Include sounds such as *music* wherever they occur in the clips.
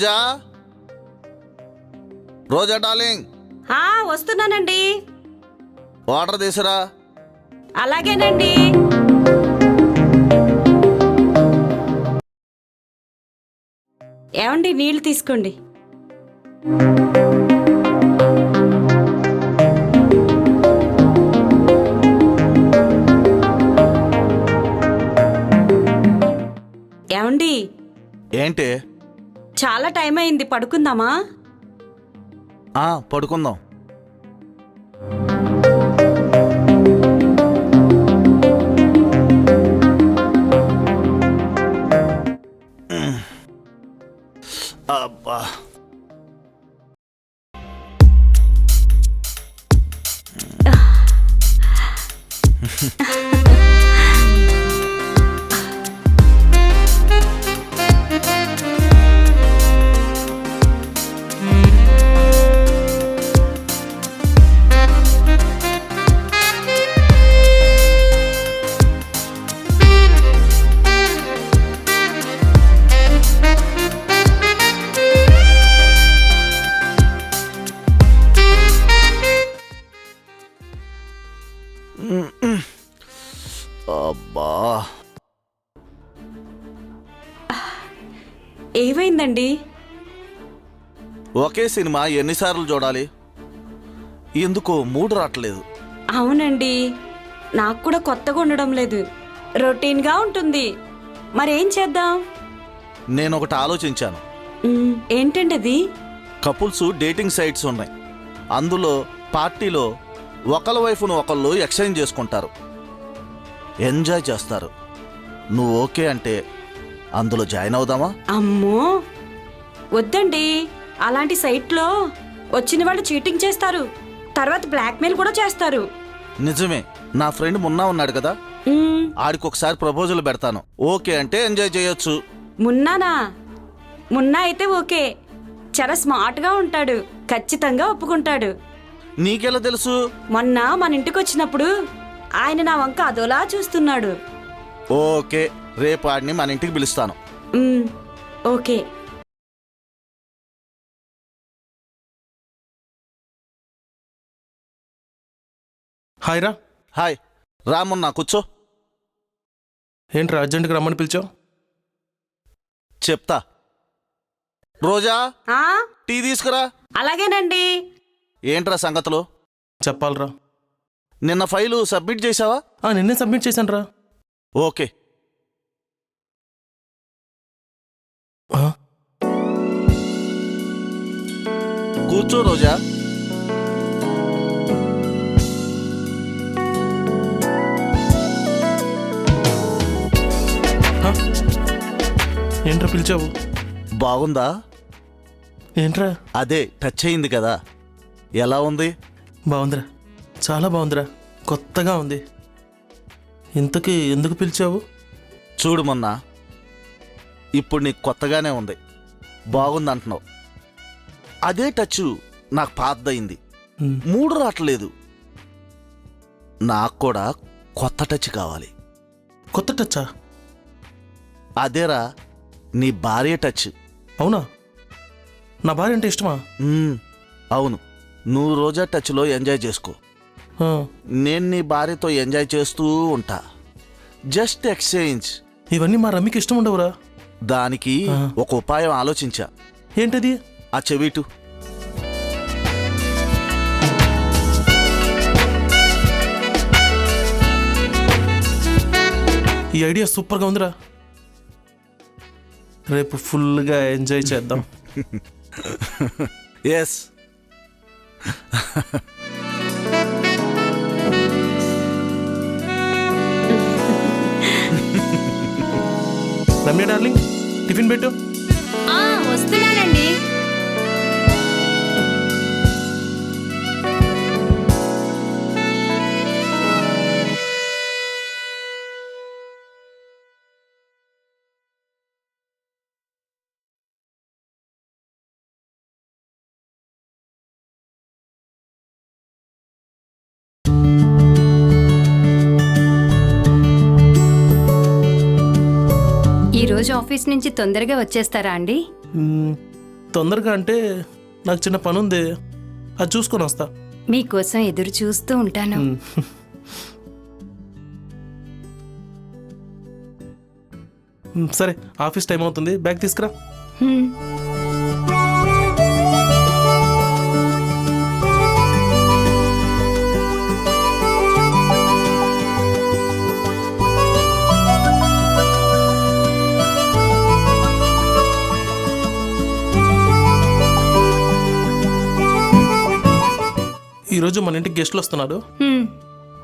రోజా? రోజా darling. ఆ, వస్తున్నానండి. Water తీసురా. అలాగేనండి. ఏమండి నీళ్ళు తీసుకోండి. ఏమండి? ఏంటి? చాలా టైం అయింది పడుకుందామా? ఆ పడుకుందాం. ఒకే సినిమా ఎన్నిసార్లు చూడాలి? ఎందుకో మూడు రావట్లేదు. అవునండి. నాకు కూడా కొత్తగా ఉండడం లేదు. రొటీన్గా ఉంటుంది. మరేం చేద్దాం? నేను ఒకటి ఆలోచించాను. మ్, ఏంటండి అది కపుల్స్ డేటింగ్ సైట్స్ ఉన్నాయి. అందులో పార్టీలో ఒకళ్ళ వైఫ్ను ఒకళ్ళు ఎక్స్చేంజ్ చేసుకుంటారు. ఎంజాయ్ చేస్తారు. నువ్వు ఓకే అంటే అందులో జాయిన్ అవుదామా? అమ్మో! వద్దండి. అలాంటి సైట్లో వచ్చిన వాళ్ళు చీటింగ్ చేస్తారు. తర్వాత బ్లాక్మెయిల్ కూడా చేస్తారు. నిజమే. నా ఫ్రెండ్ మున్నా ఉన్నాడు కదా? ఆడికి ఒకసారి ప్రపోజల్ పెడతాను. ఓకే అంటే ఎంజాయ్ చేయొచ్చు. మున్నానా? మున్నా అయితే ఓకే. చాలా స్మార్ట్గా ఉంటాడు. ఖచ్చితంగా ఒప్పుకుంటాడు. నీకెలా తెలుసు? మొన్న మన ఇంటికి వచ్చినప్పుడు ఆయన నా వంక అదోలా చూస్తున్నాడు. ఓకే. రేపు ఆడిని మన ఇంటికి పిలుస్తాను. ఓకే. హాయ్ రా. హాయ్. రామున్నా కూర్చో. ఏంట్రా అర్జెంట్గా రమ్మని పిలిచావు? చెప్తా. రోజా ఆ? టీ తీసుకురా. అలాగేనండి. ఏంట్రా సంగతులు? చెప్పాలరా. నిన్న ఫైలు సబ్మిట్ చేసావా ఆ, నిన్నే సబ్మిట్ చేశాను రా ఓకే కూర్చో రోజా. ఏంట్రా పిలిచావు? బాగుందా? ఏంట్రా? అదే టచ్ అయింది కదా. ఎలా ఉంది? బాగుందిరా. చాలా బాగుందిరా. కొత్తగా ఉంది. ఇంతకీ ఎందుకు పిలిచావు? చూడు మొన్న ఇప్పుడు నీకు కొత్తగానే ఉంది. బాగుంది అంటున్నావు అదే టచ్ నాకు పాతదయింది. మూడు రావట్లేదు. నాకు కూడా కొత్త టచ్ కావాలి. కొత్త టచ్చా అదేరా నీ భార్య టచ్. అవునా? నా భార్య అంటే ఇష్టమా? మ్మ్, అవును. నువ్వు రోజా టచ్లో ఎంజాయ్ చేసుకో. ఆ, నేను నీ భార్యతో ఎంజాయ్ చేస్తూ ఉంటా. Just exchange. ఇవన్నీ మా రమ్మికి ఇష్టం ఉండవురా. దానికి. ఒక ఉపాయం ఆలోచించా. ఏంటది? ఆ చెవిటు ఈ ఐడియా సూపర్గా ఉందిరా. రేపు ఫుల్గా ఎంజాయ్ చేద్దాం. *laughs* ఎస్ రమ్య డార్లింగ్ టిఫిన్ పెట్టు. ఆ, వస్తున్నానండి. రోజు ఆఫీస్ నుంచి తొందరగా వచ్చేస్తారా అండి? మ్మ్, తొందరగా అంటే నాకు చిన్న పని ఉంది అది చూసుకొని వస్తా. మీకోసం ఎదురు చూస్తూ ఉంటాను. సరే ఆఫీస్ టైం అవుతుంది. బ్యాగ్ తీసుకురా. హ్మ్. ఈరోజు మన ఇంటికి గెస్ట్లు వస్తున్నారు.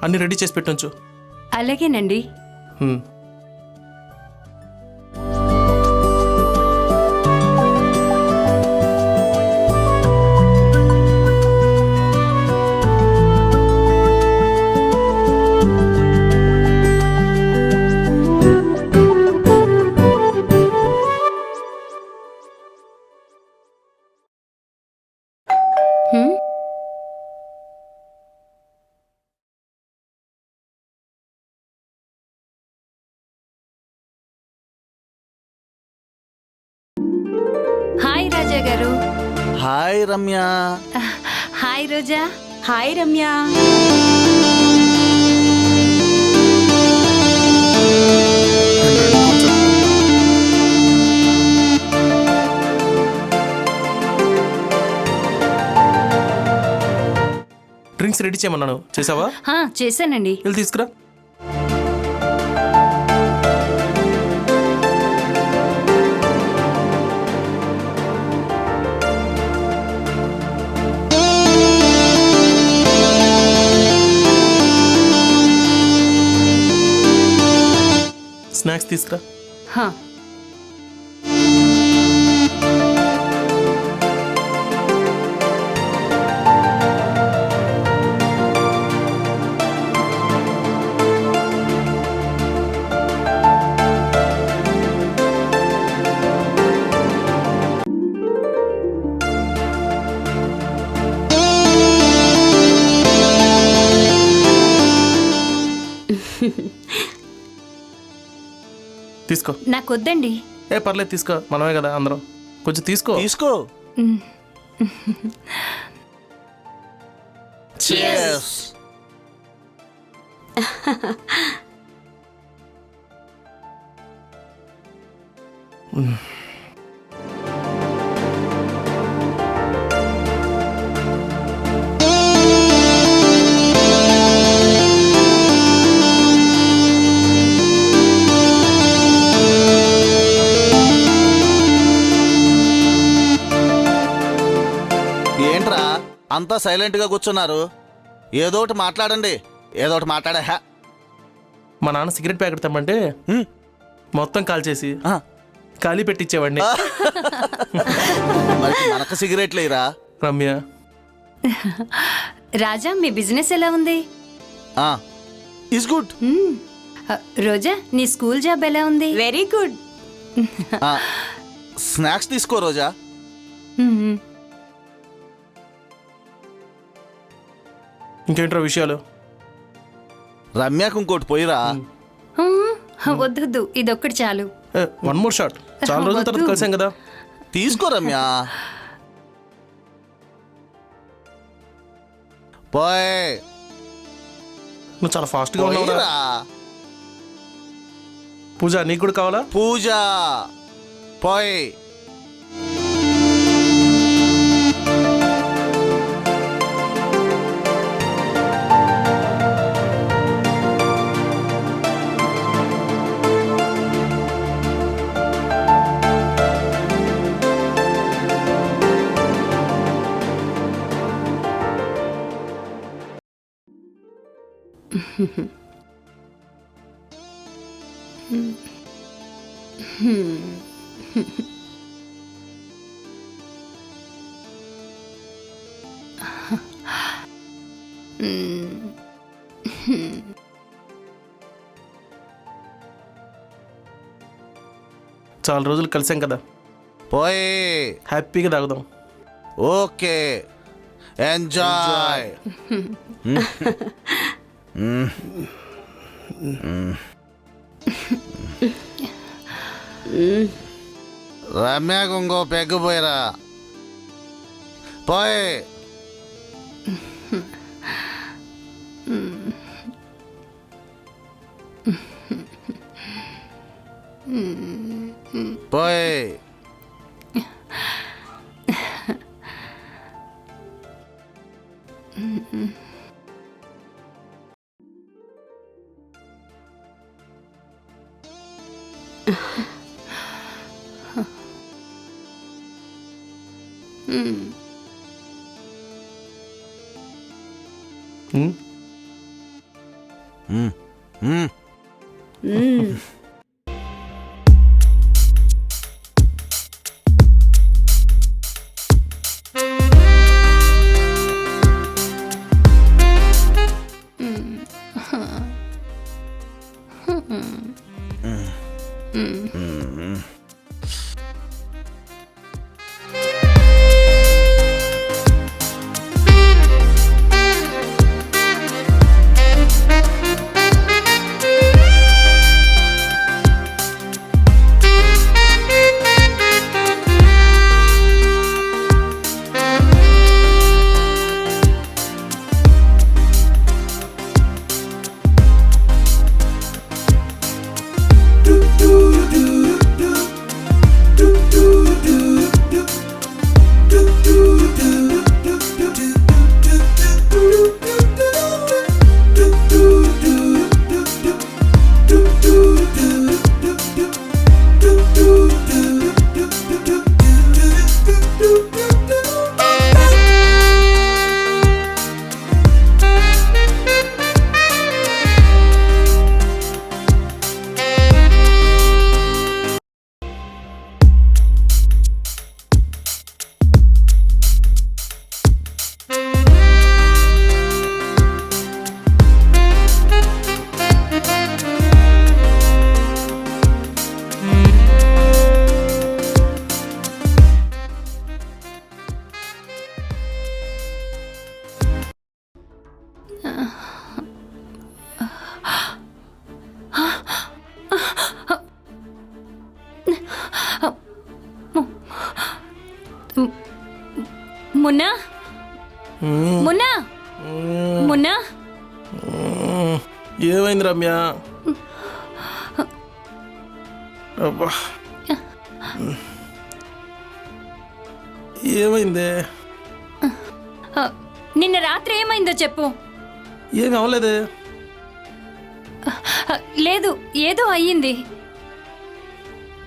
అన్ని రెడీ చేసి పెట్టొచ్చు. అలాగేనండి. Hi Ramya. Hi Roja. Hi Ramya. Drinks ready చేయమన్నాను. చేసావా? హా, చేశానండి. వెళ్ళి తీసుకురా. స్నాక్స్ తీసుకురా హా. తీసుకో. నాకొద్దండి. ఏ పర్లేదు తీసుకో. మనమే కదా అందరం. కొంచెం తీసుకో. తీసుకో. మ్, అంతా సైలెంట్గా కూర్చున్నారు. ఏదో ఒకటి మాట్లాడండి. ఏదో ఒకటి మాట్లాడా హా. మా నాన్న సిగరెట్ ప్యాకెట్ తెమ్మంటే హ్మ్. మొత్తం కాల్ చేసి ఆ, ఖాళీ పెట్టించేవాడిని మరి మనకు సిగరెట్ లేరా రమ్య. రాజా మీ బిజినెస్ ఎలా ఉంది? Is good. ఆ, రోజా నీ స్కూల్ జాబ్ ఎలా ఉంది? Very good. స్నాక్స్ తీసుకో రోజా. ఇంకేంట్రా విషయాలు? రమ్యకు ఇంకోటి పోయిరా. మ్, వద్దొద్దు ఇదొక్కటి చాలు. వన్ మోర్ షాట్ చాలా రోజుల తర్వాత వద్దు. కలిసాం కదా. తీసుకో రమ్య. పోయ్. నువ్వు చాలా ఫాస్ట్గా ఉన్నావురా. పోయిరా. పూజ నీకు కూడా కావాలా? పూజ. పోయ్. చాలా రోజులు కలిసాం కదా. పోయ్. హ్యాపీగా తాగుదాం. ఓకే. ఎంజాయ్. రమ్యకు ఇంకో పెగ్గు పోయిరా. పోయి. పోయ్. 嗯。嗯。嗯。嗯嗯。మున్నా? మున్నా? ఉమ్. ఏమైంది రమ్య? అబ్బా. ఏమైంది? నిన్న రాత్రి ఏమైందో చెప్పు. ఏమి అవ్వలేదు లేదు ఏదో అయ్యింది.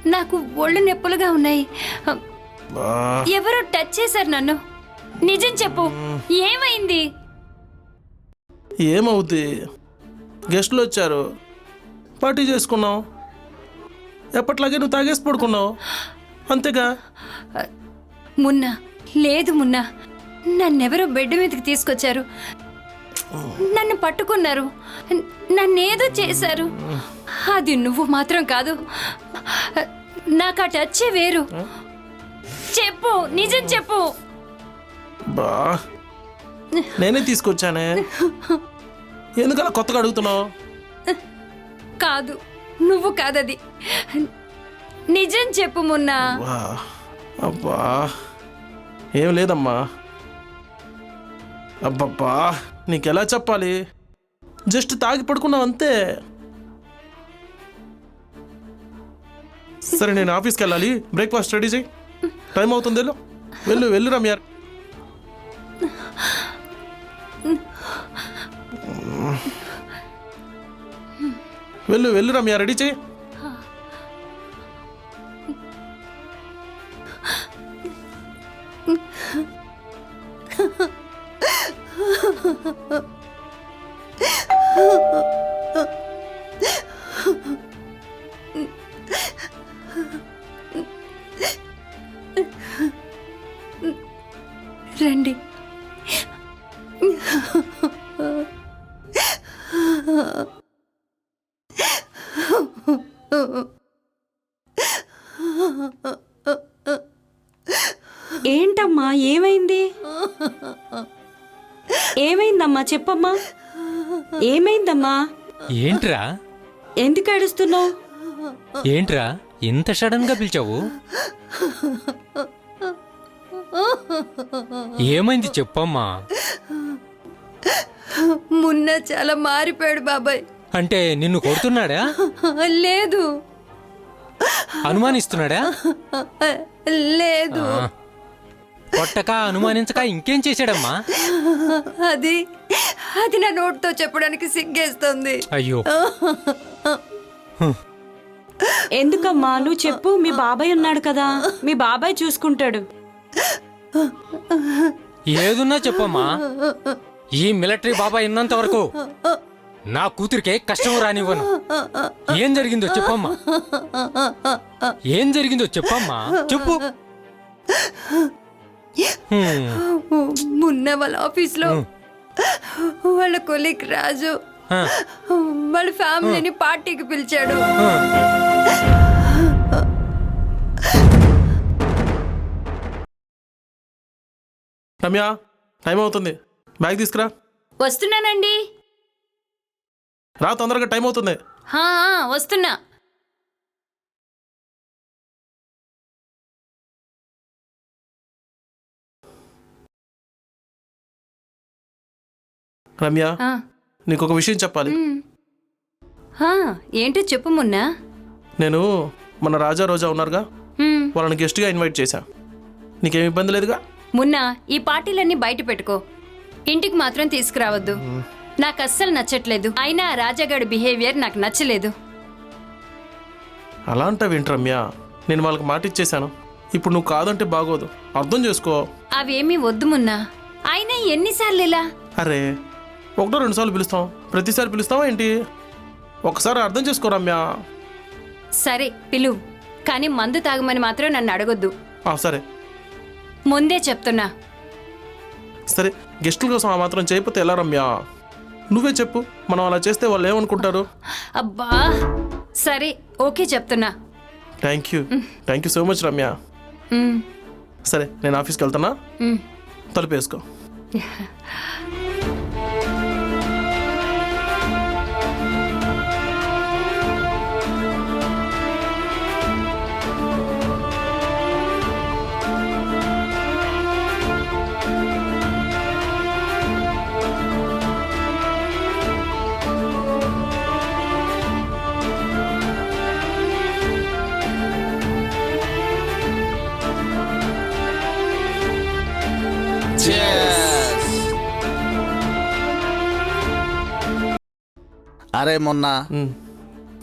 నాకు ఒళ్ళు నొప్పులుగా ఉన్నాయి. ఎవరో టచ్ చేశారు నన్ను. నిజం చెప్పు. ఏమైంది? ఏమవుద్ది? గెస్టులు వచ్చారు. పార్టీ చేసుకున్నాం ఎప్పట్లాగే నువ్వు తాగేసి పడుకున్నావు. అంతేగా? మున్నా లేదు మున్నా. నన్నెవరో బెడ్ మీదకి తీసుకొచ్చారు. నన్ను పట్టుకున్నారు. నన్నేదో చేశారు. అది నువ్వు మాత్రం కాదు. నాకు ఆ టచ్చే వేరు. చెప్పు నిజం చెప్పు. బా నేనే తీసుకొచ్చానే. ఎందుకలా కొత్తగా అడుగుతున్నావు? కాదు నువ్వు కాదది. నిజం చెప్పు మున్నా. వా అబ్బా. ఏం లేదమ్మా. అబ్బబ్బా నీకెలా చెప్పాలి? జస్ట్ తాగి పడుకున్నావు అంతే. సరే నేను ఆఫీస్కి వెళ్ళాలి. బ్రేక్ఫాస్ట్ రెడీ చేయి. టైం అవుతుంది వెళ్ళు. వెళ్ళు వెళ్ళు రమ్యార్ వెళ్ళు వెళ్ళు రమ్య రెడీ చేయి. ఏంటమ్మా ఏమైంది? ఏమైందమ్మా చెప్పమ్మా. ఏమైందమ్మా? ఏంట్రా? ఎందుకు ఏడుస్తున్నావు? ఏంట్రా? ఇంత సడన్గా పిలిచావు? ఏమైంది చెప్పమ్మా? మున్న చాలా మారిపోయాడు బాబాయ్. అంటే నిన్ను కొడుతున్నాడా? లేదు. అనుమానిస్తున్నాడా? లేదు. కొట్టక అనుమానించక ఇంకేం చేశాడమ్మా? అది అది నా నోటితో చెప్పడానికి సిగ్గేస్తుంది. అయ్యో. ఎందుకమ్మా? నువ్వు చెప్పు మీ బాబాయ్ ఉన్నాడు కదా. మీ బాబాయ్ చూసుకుంటాడు. ఏదున్నా చెప్పమ్మా. ఈ మిలిటరీ బాబా ఉన్నంత వరకు నా కూతురికే కష్టం రానివ్వను. ఏం జరిగిందో చెప్పమ్మా. ఏం జరిగిందో చెప్పమ్మా. చెప్పు. మున్న వాళ్ళ ఆఫీస్లో వాళ్ళ కొలీగ్ రాజు ఆ, వాళ్ళ ఫ్యామిలీని పార్టీకి పిలిచాడు. రమ్య టైం అవుతుంది. బ్యాగ్ తీసుకురా. వస్తున్నానండి. రా తొందరగా టైం అవుతుంది. వస్తున్నా. రమ్య నీకు ఒక విషయం చెప్పాలి. ఏంటో చెప్పు మున్నా. నేను మన రాజా రోజా ఉన్నారుగా. వాళ్ళని గెస్ట్గా ఇన్వైట్ చేశా. నీకేం ఇబ్బంది లేదుగా? మున్నా ఈ పార్టీలన్నీ బయట పెట్టుకో. ఇంటికి మాత్రం తీసుకురావద్దు. నాకు అస్సలు నచ్చట్లేదు. అయినా రాజాగాడి బిహేవియర్ నాకు నచ్చలేదు. అలా అంటావేంటి రమ్య? నేను వాళ్ళకి మాట ఇచ్చేశాను. ఇప్పుడు నువ్వు కాదంటే బాగోదు. అర్థం చేసుకో. అవేమీ వద్దు మున్నా. అయినా ఎన్నిసార్లు ఇలా? అరే ఒకటో రెండు సార్లు పిలుస్తాం. ప్రతిసారి పిలుస్తావా ఏంటి? ఒకసారి అర్థం చేసుకో రమ్య. సరే పిలువు కానీ మందు తాగమని మాత్రం నన్ను అడగొద్దు. ఆ, సరే. ముందే చెప్తున్నా. సరే గెస్టుల కోసం ఆ మాత్రం చేయకపోతే ఎలా రమ్య? నువ్వే చెప్పు మనం అలా చేస్తే వాళ్ళు ఏమనుకుంటారు? అబ్బా! సరే ఓకే చెప్తున్నా. Thank you thank you so much Ramya. Um, సరే నేను ఆఫీస్కి వెళ్తానా ఉమ్. తలుపు వేసుకో. *laughs* అరే మొన్న.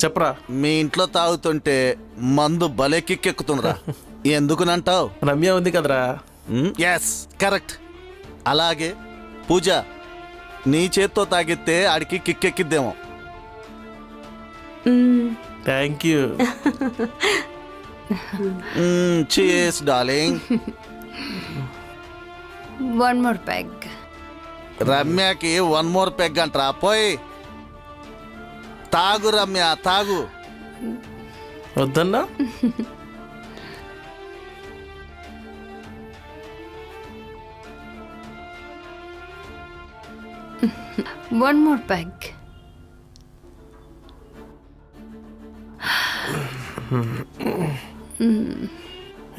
చెప్పరా మీ ఇంట్లో తాగుతుంటే మందు భలే కిక్కెక్కుతుందిరా. *laughs* ఎందుకునంటావు? రమ్య ఉంది కదరా. ఎస్ కరెక్ట్ అలాగే పూజ నీ చేత్తో తాగితే ఆడికి కిక్కెక్కిద్దేమో. థ్యాంక్ యూ చీస్ డార్లింగ్ వన్ మోర్ ప్యాగ్ రమ్యకి వన్ మోర్ పెగ్ అంటరా పోయి. తాగు రమ్య తాగు. వద్దన్నా? వన్ మోర్ ప్యాగ్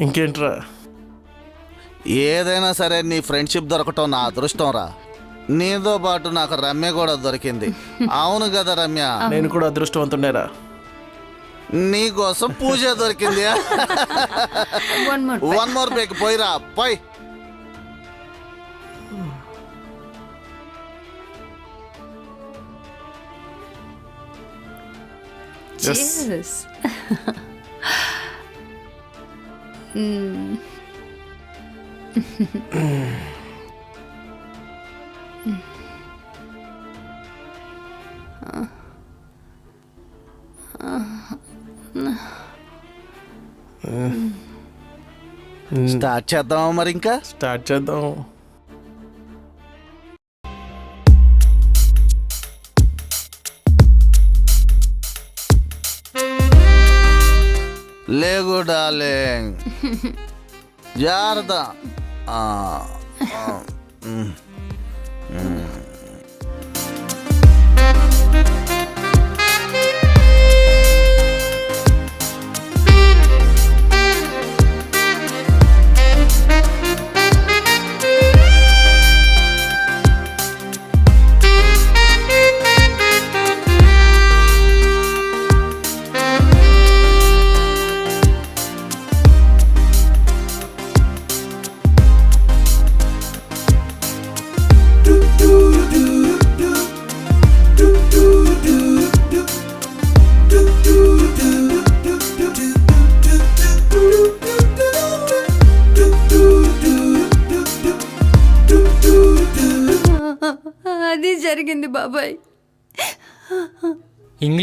ఇంకేంట్రా? ఏదైనా సరే నీ ఫ్రెండ్షిప్ దొరకటం నా అదృష్టం రా. నీతో పాటు నాకు రమ్య కూడా దొరికింది. అవును కదా రమ్య? *laughs* నేను కూడా అదృష్టవంతుండేరా నీకోసం పూజ దొరికింది. వన్ మోర్ వన్ మోర్ బేక్ పోయిరా పోయి. Cheers. *laughs* *laughs* స్టార్ట్ చేద్దామా మరి ఇంకా? స్టార్ట్ చేద్దాం. లేగు డార్లింగ్. జాగ్రత్త.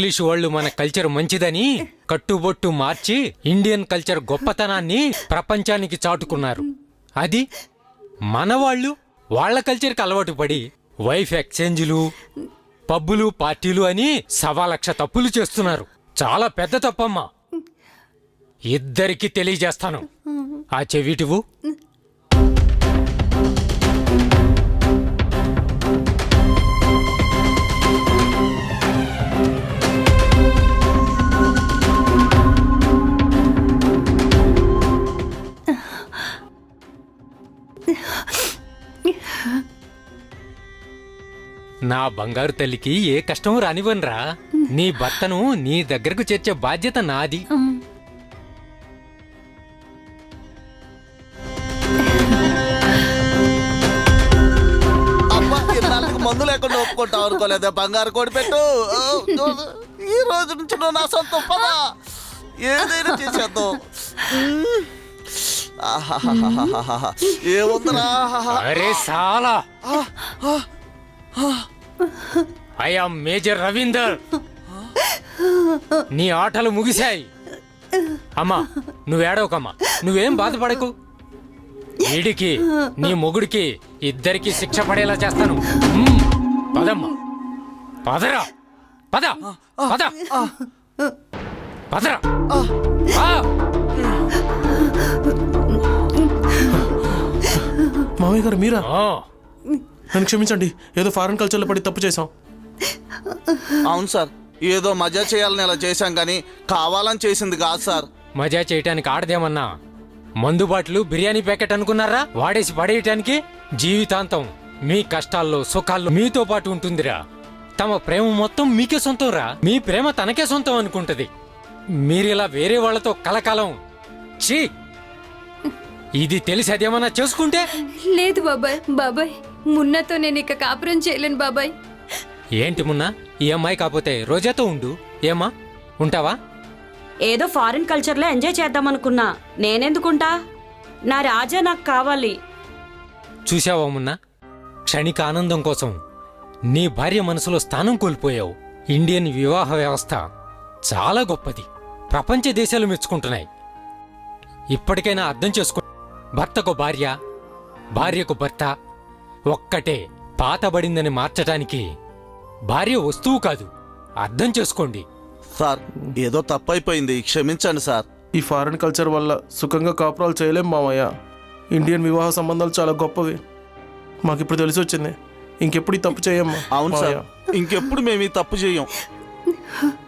ఇంగ్లీష్ వాళ్ళు మన కల్చర్ మంచిదని కట్టుబొట్టు మార్చి ఇండియన్ కల్చర్ గొప్పతనాన్ని ప్రపంచానికి చాటుకున్నారు. అది మన వాళ్ళు వాళ్ళ కల్చర్కి అలవాటు పడి వైఫ్ ఎక్స్చేంజ్లు పబ్బులు పార్టీలు అని సవా లక్ష తప్పులు చేస్తున్నారు. చాలా పెద్ద తప్పమ్మా. ఇద్దరికి తెలియజేస్తాను. ఆ చెవిటివు నా బంగారు తల్లికి ఏ కష్టం రానివ్వనురా. నీ భర్తను నీ దగ్గరకు చేర్చే బాధ్యత నాది. మందు లేకుండా ఒప్పుకుంటావు అనుకోలేదా బంగారు కోడి పెట్టు. ఈ రోజు నుంచి నువ్వు నా సొంతం పదా ఏదైనా చేసేద్దాం. ఏముందిరా? అరే సాలా. ఐ ఆమ్ మేజర్ రవీందర్ నీ ఆటలు ముగిశాయి. అమ్మా నువ్వేడవకమ్మా నువ్వేం బాధపడకు. వీడికి నీ మొగుడికి ఇద్దరికి శిక్ష పడేలా చేస్తాను. మ్మ్. పదమ్మా. పదరా. పద. పద. పదరా. మామయ్య గారు మీరా. నన్ను క్షమించండి ఏదో ఫారెన్ కల్చర్లో పడి తప్పు చేశాం. అవును సార్ ఏదో మజా చేయాలని ఇలా చేశాం కానీ కావాలని చేసింది కాదు సార్. మజా చేయటానికి ఆడదేమన్నా మందు బాటలు బిర్యానీ ప్యాకెట్ అనుకున్నారా? వాడేసి పడేయటానికి జీవితాంతం మీ కష్టాల్లో సుఖాల్లో మీతో పాటు ఉంటుందిరా. తమ ప్రేమ మొత్తం మీకే సొంతం రా మీ ప్రేమ తనకే సొంతం అనుకుంటది. మీరిలా వేరే వాళ్ళతో కలకాలం. ఛీ! ఇది తెలిసి అదేమన్నా చేసుకుంటే? లేదు బాబాయ్ బాబాయ్. మున్నతో నేను ఇక కాపురం చేయలేను బాబాయ్. ఏంటి మున్నా? ఈ అమ్మాయి కాకపోతే రోజాతో ఉండు. ఏమా ఉంటావా? ఏదో ఫారిన్ కల్చర్లో ఎంజాయ్ చేద్దాం అనుకున్నా. నేనెందుకుంటా? నా రాజా నాకు కావాలి. చూశావా మున్నా? క్షణిక ఆనందం కోసం నీ భార్య మనసులో స్థానం కోల్పోయావు. ఇండియన్ వివాహ వ్యవస్థ చాలా గొప్పది. ప్రపంచ దేశాలు మెచ్చుకుంటున్నాయి. ఇప్పటికైనా అర్థం చేసుకో భర్తకు భార్య భార్యకు భర్త ఒక్కటే పాతబడిందని మార్చటానికి భార్య వస్తువు కాదు. అర్థం చేసుకోండి. సార్ ఏదో తప్పైపోయింది. క్షమించండి సార్. ఈ ఫారెన్ కల్చర్ వల్ల సుఖంగా కాపురాలు చేయలేం మామయ్య. ఇండియన్ వివాహ సంబంధాలు చాలా గొప్పవి. మాకు ఇప్పుడు తెలిసి వచ్చింది ఇంకెప్పుడు ఈ తప్పు చేయమ్మా అవును సార్. ఇంకెప్పుడు మేము ఈ తప్పు చేయం. *laughs*